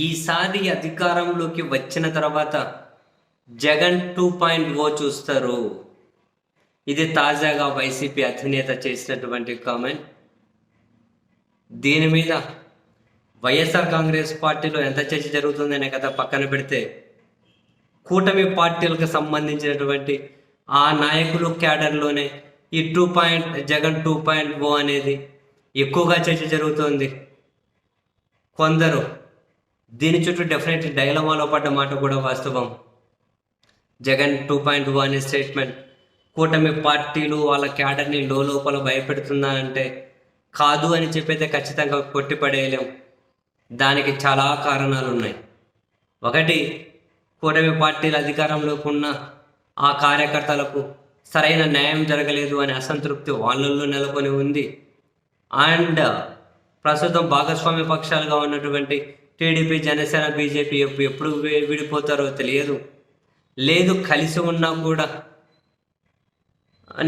ఈసారి అధికారంలోకి వచ్చిన తర్వాత జగన్ టూ పాయింట్ ఓ చూస్తారు. ఇది తాజాగా వైసీపీ అధినేత చేసినటువంటి కామెంట్. దీని మీద వైఎస్ఆర్ కాంగ్రెస్ పార్టీలో ఎంత చర్చ జరుగుతుందనే కథ పక్కన పెడితే కూటమి పార్టీలకు సంబంధించినటువంటి ఆ నాయకులు క్యాడర్లోనే ఈ two point Jagan two point O అనేది ఎక్కువగా చర్చ జరుగుతోంది. కొందరు దీని చుట్టూ డెఫినెట్లీ డైలమాలో పడ్డ మాట కూడా వాస్తవం. Jagan two point one statement కూటమి పార్టీలు వాళ్ళ క్యాడర్ని లోపల భయపెడుతుందా అంటే కాదు అని చెప్పైతే ఖచ్చితంగా కొట్టిపడేయలేం. దానికి చాలా కారణాలు ఉన్నాయి ఒకటి కూటమి పార్టీల అధికారంలోకి ఉన్న ఆ కార్యకర్తలకు సరైన న్యాయం జరగలేదు అనే అసంతృప్తి వాళ్ళల్లో నెలకొని ఉంది. అండ్ ప్రస్తుతం భాగస్వామ్య పక్షాలుగా ఉన్నటువంటి టీడీపీ జనసేన బీజేపీ ఎప్పుడు ఎప్పుడు విడిపోతారో తెలియదు. లేదు కలిసి ఉన్నా కూడా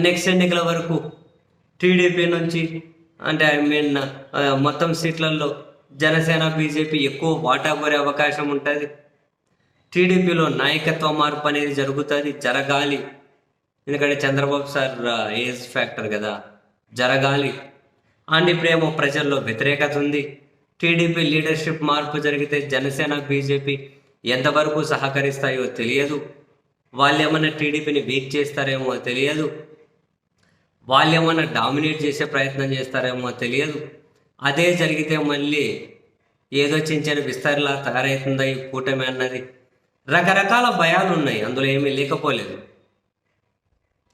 నెక్స్ట్ ఎన్నికల వరకు టీడీపీ నుంచి అంటే ఐ మీన్ మొత్తం సీట్లలో జనసేన బీజేపీ ఎక్కువ వాటా కోరే అవకాశం ఉంటుంది. టీడీపీలో నాయకత్వ మార్పు అనేది జరుగుతుంది జరగాలి. ఎందుకంటే చంద్రబాబు సార్ ఏజ్ ఫ్యాక్టర్ కదా జరగాలి. అండ్ ఇప్పుడేమో ప్రజల్లో వ్యతిరేకత ఉంది. టీడీపీ లీడర్షిప్ మార్పు జరిగితే జనసేన బీజేపీ ఎంతవరకు సహకరిస్తాయో తెలియదు. వాళ్ళు ఏమైనా టీడీపీని వీక్ చేస్తారేమో తెలియదు. వాళ్ళు ఏమైనా డామినేట్ చేసే ప్రయత్నం చేస్తారేమో తెలియదు. అదే జరిగితే మళ్ళీ ఏదో చించిన విస్తరిలా తయారవుతుందా ఈ కూటమి అన్నది. రకరకాల భయాలు ఉన్నాయి. అందులో ఏమీ లేకపోలేదు.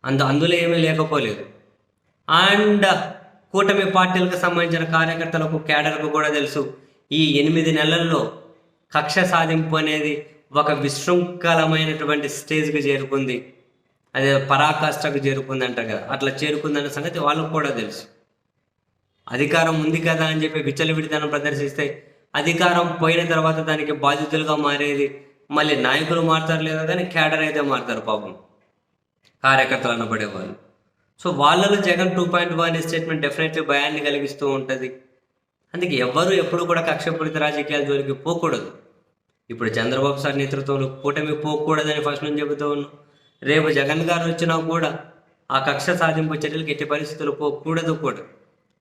అందు అందులో ఏమీ లేకపోలేదు. అండ్ కూటమి పార్టీలకు సంబంధించిన కార్యకర్తలకు కేడర్కు కూడా తెలుసు. ఈ ఎనిమిది నెలల్లో కక్ష సాధింపు అనేది ఒక విశృంఖలమైనటువంటి స్టేజ్కి చేరుకుంది. అదే పరాకాష్ఠకు చేరుకుంది అంటారు కదా. అట్లా చేరుకుందన్న సంగతి వాళ్ళకు కూడా తెలుసు. అధికారం ఉంది కదా అని చెప్పి విచ్చలవిడితనం ప్రదర్శిస్తే అధికారం పోయిన తర్వాత దానికి బాధితులుగా మారేది మళ్ళీ నాయకులు మారుతారు లేదా కానీ క్యాడర్ అయితే మారుతారు పాపం. కార్యకర్తలు అనబడేవాళ్ళు. సో వాళ్ళలో Jagan two point one statement definitely భయాన్ని కలిగిస్తూ ఉంటుంది. అందుకే ఎవ్వరూ ఎప్పుడు కూడా కక్షపూరిత రాజకీయాల జోలికి పోకూడదు. ఇప్పుడు చంద్రబాబు సార్ నేతృత్వంలో కూటమి పోకూడదని ఫస్ట్ నుంచి చెబుతూ ఉన్నాం. రేపు జగన్ గారు వచ్చినా కూడా ఆ కక్ష సాధింపు చర్యలకు ఎట్టి పరిస్థితులు పోకూడదు కూడా.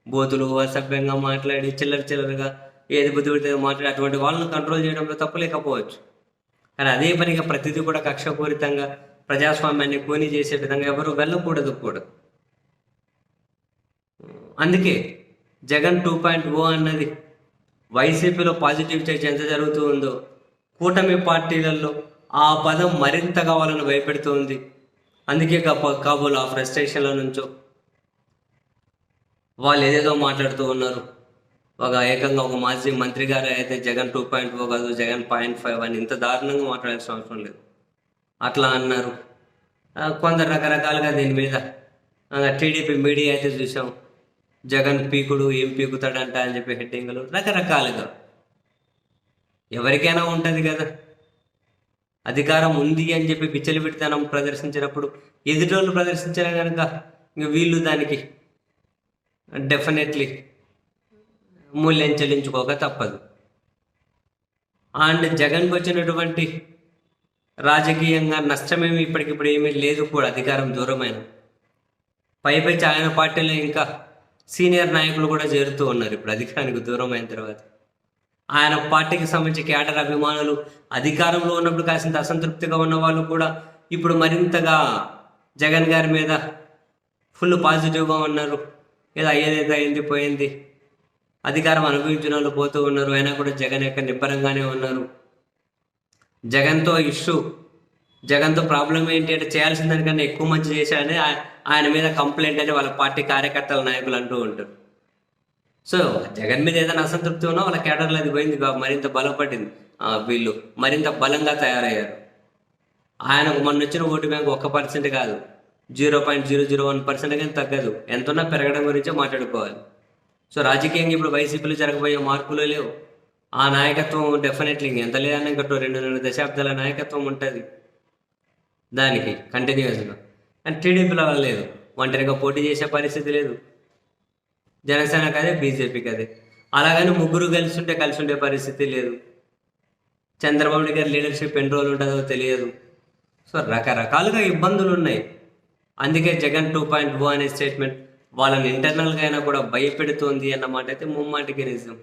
బోతులు అసభ్యంగా మాట్లాడి చిల్లర చిల్లరగా ఏది బుద్ధి పెడితే మాట్లాడి అటువంటి వాళ్ళని కంట్రోల్ చేయడంలో తప్పలేకపోవచ్చు కానీ అదే పనిగా ప్రతిదీ కూడా కక్షపూరితంగా ప్రజాస్వామ్యాన్ని కోని చేసే విధంగా ఎవరు వెళ్ళకూడదు కూడా. అందుకే జగన్ టూ పాయింట్ ఓ అన్నది వైసీపీలో పాజిటివ్ చర్చ ఎంత జరుగుతూ ఉందో కూటమి పార్టీలలో ఆ పదం మరింతగా వాళ్ళని భయపెడుతుంది. అందుకే కాబోలు ఆ ఫ్రస్ట్రేషన్ల నుంచో వాళ్ళు ఏదేదో మాట్లాడుతూ ఉన్నారు. ఒక ఏకంగా ఒక మాజీ మంత్రి గారు అయితే జగన్ టూ పాయింట్ ఓ కాదు జగన్ పాయింట్ ఫైవ్ అని ఇంత దారుణంగా మాట్లాడాల్సిన అవసరం లేదు. అట్లా అన్నారు. కొందరు రకరకాలుగా దీని మీద టీడీపీ మీడియా అయితే చూసాం. జగన్ పీకుడు ఏం పీకుతాడంట అని చెప్పి హెడ్డింగ్లు రకరకాలుగా. ఎవరికైనా ఉంటుంది కదా. అధికారం ఉంది అని చెప్పి పిచ్చలు విచ్చలవిడితనం ప్రదర్శించినప్పుడు ఎదుటోళ్ళు ప్రదర్శించిన కనుక ఇంక వీళ్ళు దానికి డెఫినెట్లీ మూల్యం చెల్లించుకోక తప్పదు. అండ్ జగన్కి వచ్చినటువంటి రాజకీయంగా నష్టమేమి ఇప్పటికిప్పుడు ఏమీ లేదు కూడా అధికారం దూరమైన. పైపై ఆయన పార్టీలో ఇంకా సీనియర్ నాయకులు కూడా చేరుతూ ఉన్నారు ఇప్పుడు అధికారానికి దూరం అయిన తర్వాత. ఆయన పార్టీకి సంబంధించి కేటర్ అభిమానులు అధికారంలో ఉన్నప్పుడు కాసింత అసంతృప్తిగా ఉన్న వాళ్ళు కూడా ఇప్పుడు మరింతగా జగన్ గారి మీద ఫుల్ పాజిటివ్గా ఉన్నారు. ఏదో అయ్యేదేదో అయింది పోయింది. అధికారం అనుభవించిన వాళ్ళు పోతూ ఉన్నారు. అయినా కూడా జగన్ యొక్క నిబ్బరంగానే ఉన్నారు. జగన్తో ఇష్యూ జగన్తో ప్రాబ్లం ఏంటి అంటే చేయాల్సిన దానికన్నా ఎక్కువ మంచి చేశాడని ఆయన మీద కంప్లైంట్ అని వాళ్ళ పార్టీ కార్యకర్తల నాయకులు అంటూ ఉంటారు. సో జగన్ మీద ఏదైనా అసంతృప్తి ఉన్నా వాళ్ళ కేడర్లో అది పోయింది మరింత బలపడింది. ఆ, వీళ్ళు మరింత బలంగా తయారయ్యారు. ఆయనకు మొన్న వచ్చిన ఓటు బ్యాంక్ ఒక్క పర్సెంట్ కాదు. Zero point zero zero one percent కానీ తగ్గదు. ఎంతున్నా పెరగడం గురించే మాట్లాడుకోవాలి. సో రాజకీయంగా ఇప్పుడు వైసీపీలో జరగబోయే మార్పులు లేవు. ఆ నాయకత్వం డెఫినెట్లీ ఎంత లేదన్నా ఇంకా రెండు దశాబ్దాల నాయకత్వం ఉంటుంది. దానికి కంటిన్యూస్గా కానీ టీడీపీలో వాళ్ళు లేదు. ఒంటరిగా పోటీ చేసే పరిస్థితి లేదు. జనసేనకి అదే బీజేపీకి అదే అలాగని ముగ్గురు కలిసి ఉంటే కలిసి ఉండే పరిస్థితి లేదు. చంద్రబాబు నాయుడు గారి లీడర్షిప్ ఎన్ని రోజులు ఉంటుందో తెలియదు. సో రకరకాలుగా ఇబ్బందులు ఉన్నాయి. అందుకే జగన్ టూ పాయింట్ ఓ అనే స్టేట్మెంట్ వాళ్ళని ఇంటర్నల్గా అయినా కూడా భయపెడుతోంది అన్నమాట అయితే ముమ్మాటికి నిజం.